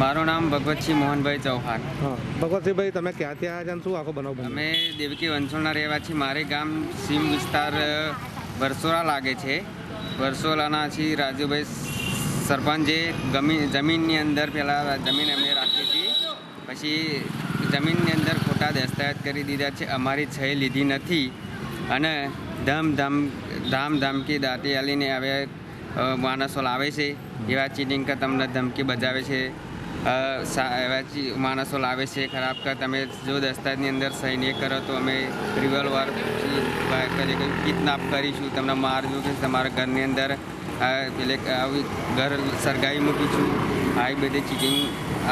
મારું નામ ભગવતસિંહ મોહનભાઈ ચૌહાણ. ભગવતસિંહભાઈ તમે ક્યાંથી આવ્યા છે અને શું આખો બનાવ અમે દેવકી વંસોળના રહેવાથી મારે ગામ સીમ વિસ્તાર અ, લાગે છે. વરસોલાના છીએ રાજુભાઈ સરપંચે ગમી જમીનની અંદર પહેલાં જમીન અમે રાખી હતી. પછી જમીનની અંદર ખોટા દસ્તાવેજ કરી દીધા છે. અમારી છય લીધી નથી. અને ધામધામ ધામધામકી ધામ ધમકી દાટી આલીને હવે માણસો લાવે છે. એવા ચીટિંગ કે તમને ધમકી બજાવે છે. એવા માણસો લાવે છે, ખરાબ કર તમે જો દસ્તાવેજની અંદર સહી નહીં કરો તો અમે રિવોલ્વર કરી કિડનાપ કરીશું, તમને મારજો કે તમારા ઘરની અંદર પેલે આવી ઘર સળગાવી મૂકીશું આવી બધી ચીટિંગ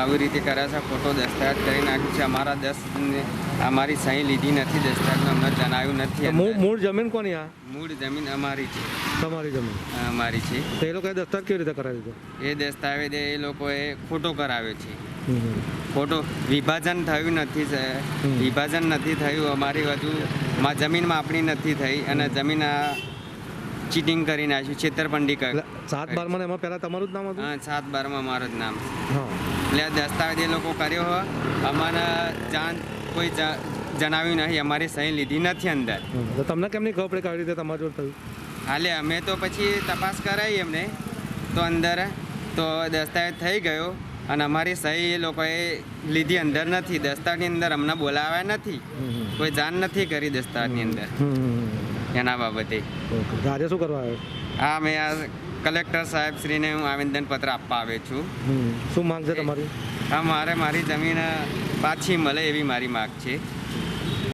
આવી રીતે કર્યા છે. ખોટો દસ્તાવેજ કરી નાખ્યું છે. અમારા દસ અમારી સહી લીધી નથી. દસ્તાવેજમાં અમને જણાવ્યું નથી. મૂળ જમીન કોની આ? મૂળ જમીન અમારી છે. તમારી જમીન. અમારી છે. તો એ લોકોએ દસ્તાવેજ કેવી રીતે કરાવી દીધો? એ દસ્તાવેજ એ લોકોએ ખોટો કરાવ્યો છે. ખોટો વિભાજન થયું નથી વિભાજન નથી થયું. અમારી બાજુ જમીનમાં જમીન માપણી નથી થઈ અને જમીન આ ચીટિંગ કરી નાખ્યું છેતરપંડી કર. સાત બારમાં એમાં પહેલાં તમારું જ નામ હતું? હા સાત બારમાં મારું જ નામ. હા. એટલે આ દસ્તાવેજ એ લોકો કર્યો હોય. અમારા જાણ કોઈ જણાવ્યું નહીં અમારી સહી લીધી નથી અંદર. તો તમને કેમની ખબર પડે કઈ રીતે તમારી જોડે થયું? હાલે અમે તો પછી તપાસ કરાવી એમને. તો અંદર તો દસ્તાવેજ થઈ ગયો અને અમારી સહી એ લોકોએ લીધી અંદર નથી. દસ્તાવેજની અંદર અમને બોલાવ્યા નથી. કોઈ જાણ નથી કરી દસ્તાવેજની અંદર. એના બાબતે. આજે શું કરવા આવ્યો? હા મેં આ કલેક્ટર સાહેબ શ્રીને હું આવેદનપત્ર આપવા આવ્યો છું. શું માંગ છે તમારી? હા મારે મારી જમીન પાછી મળે એવી મારી માગ છે.